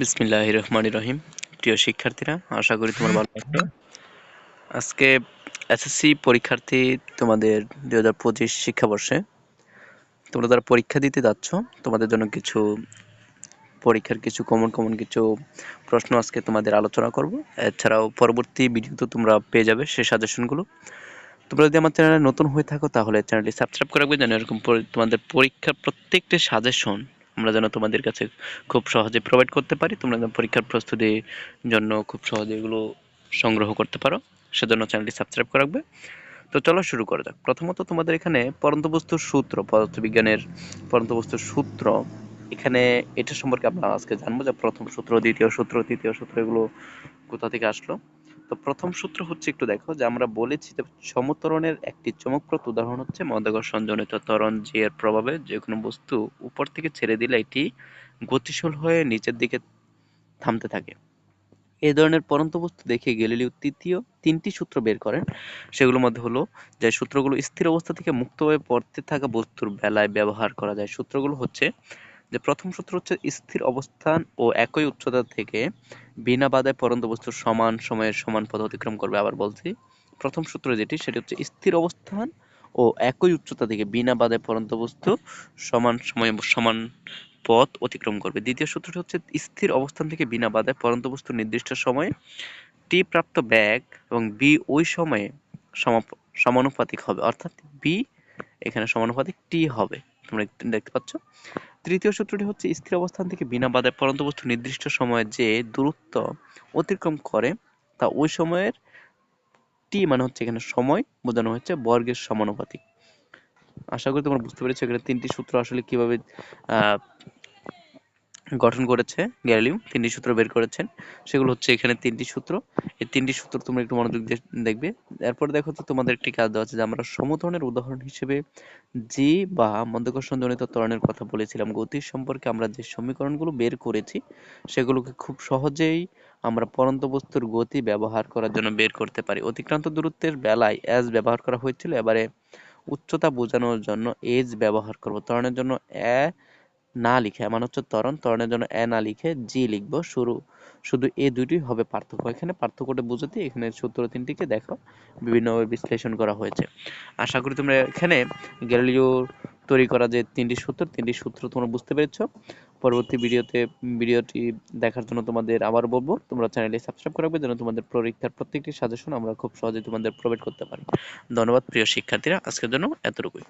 বিসমিল্লাহ রহমান রহিম। প্রিয় শিক্ষার্থীরা, আশা করি তোমার ভালো আছো। আজকে এসএসসি পরীক্ষার্থী তোমাদের দুই হাজার পঁচিশ শিক্ষাবর্ষে তোমরা যারা পরীক্ষা দিতে যাচ্ছ, তোমাদের জন্য কিছু পরীক্ষার কিছু কমন কমন কিছু প্রশ্ন আজকে তোমাদের আলোচনা করব। এছাড়াও পরবর্তী ভিডিওতে তোমরা পেয়ে যাবে সেই সাজেশনগুলো তোমরা যদি আমার চ্যানেলে নতুন হয়ে থাকো, তাহলে চ্যানেলটি সাবস্ক্রাইব করে রাখবে, যেন এরকম তোমাদের পরীক্ষার প্রত্যেকটি সাজেশন আমরা যেন তোমাদের কাছে খুব সহজে প্রোভাইড করতে পারি, তোমরা যেন পরীক্ষার প্রস্তুতির জন্য খুব সহজে এগুলো সংগ্রহ করতে পারো, সেজন্য চ্যানেলটি সাবস্ক্রাইব করে রাখবে। তো চলো শুরু করা যাক। প্রথমত তোমাদের এখানে পরন্তবস্তুর সূত্র, পদার্থবিজ্ঞানের পরন্তবস্তুর সূত্র, এখানে এটা সম্পর্কে আমরা আজকে জানব যে প্রথম সূত্র, দ্বিতীয় সূত্র, তৃতীয় সূত্র এগুলো কোথা থেকে আসলো। তো প্রথম সূত্র হচ্ছে একটু দেখো যে আমরা বলেছি যে সমতরণের একটি চমকপ্রদ উদাহরণ হচ্ছে মন্দাকর্ষণ জনিত ত্বরণ জি এর প্রভাবে যে কোনো বস্তু উপর থেকে ছেড়ে দিলে এটি গতিশীল হয়ে নিচের দিকে থামতে থাকে। এই ধরনের পরন্ত বস্তু দেখে গ্যালিলিও তৃতীয় তিনটি সূত্র বের করেন। সেগুলোর মধ্যে হলো যে সূত্রগুলো স্থির অবস্থা থেকে মুক্তভাবে পড়তে থাকা বস্তুর বেলায় ব্যবহার করা যায়। সূত্রগুলো হচ্ছে যে প্রথম সূত্র হচ্ছে স্থির অবস্থান ও একই উচ্চতা থেকে বিনা বাধায় পরন্ত বস্তু সমান সময়ের সমান পথ অতিক্রম করবে, আবার বলছি। প্রথম সূত্র যেটি, সেটি হচ্ছে স্থির অবস্থান ও একই উচ্চতা থেকে বিনা বাধায় পরন্ত বস্তু সমান সময়ে সমান পথ অতিক্রম করবে। দ্বিতীয় সূত্রটি হচ্ছে স্থির অবস্থান থেকে বিনা বাধায় পরন্ত বস্তু নির্দিষ্ট সময়ে টি প্রাপ্ত ব্যাগ এবং বি ওই সময়ে সমানুপাতিক হবে। অর্থাৎ বি এখানে সমানুপাতিক, টি হবে। তোমরা দেখতে পাচ্ছ? তৃতীয় সূত্রটি হচ্ছে স্থির অবস্থান থেকে বিনা বাধায় পরন্ত বস্তু নির্দিষ্ট সময়ে যে দূরত্ব অতিক্রম করে, তা ওই সময়ের টি মানে হচ্ছে এখানে সময়, বোঝানো হচ্ছে বর্গের সমানুপাতিক। আশা করি তোমরা বুঝতে পেরেছ এখানে তিনটি সূত্র আসলে কীভাবে গঠন করেছে গ্যালিলিও, তিনটি সূত্র বের করেছেন। সেগুলো হচ্ছে এখানে তিনটি সূত্র। এই তিনটি সূত্র তোমরা একটু মনোযোগ দিয়ে দেখবে। এরপর দেখো তো তোমাদের একটি কাজ দেওয়া আছে যে আমরা সমধরনের উদাহরণ হিসেবে জি বা মধ্যকর্ষণ জনিত ত্বরণের কথা বলেছিলাম, গতির সম্পর্কে আমরা যে সমীকরণগুলো বের করেছি, সেগুলোকে খুব সহজেই আমরা পরন্ত বস্তুর গতি ব্যবহার করার জন্য বের করতে পারি। অতিক্রান্ত দূরত্বের বেলায় এস ব্যবহার করা হয়েছিল, এবারে উচ্চতা বোঝানোর জন্য এজ ব্যবহার করব। ত্বরণের জন্য এ না লিখে মানে হচ্ছে ত্বরণ, ত্বরণের জন্য এ না লিখে, জি লিখব, শুরু, শুধু এ দুটি হবে পার্থক্য। এখানে পার্থক্যটা বুঝতে এখানে সূত্র তিনটিকে দেখো, বিভিন্নভাবে বিশ্লেষণ করা হয়েছে। আশা করি তোমরা এখানে গ্যালিলিও তৈরি করা যে তিনটি সূত্র তিনটি সূত্র তোমরা বুঝতে পেরেছ। পরবর্তী ভিডিওতে, ভিডিওটি দেখার জন্য তোমাদের আবার বলব, তোমরা চ্যানেলটি সাবস্ক্রাইব করে রাখবে যেন তোমাদের পরীক্ষার প্রত্যেকটি সাজেশন আমরা খুব সহজে তোমাদের প্রোভাইড করতে পারি। ধন্যবাদ, প্রিয় শিক্ষার্থীরা, আজকের জন্য এতটুকুই।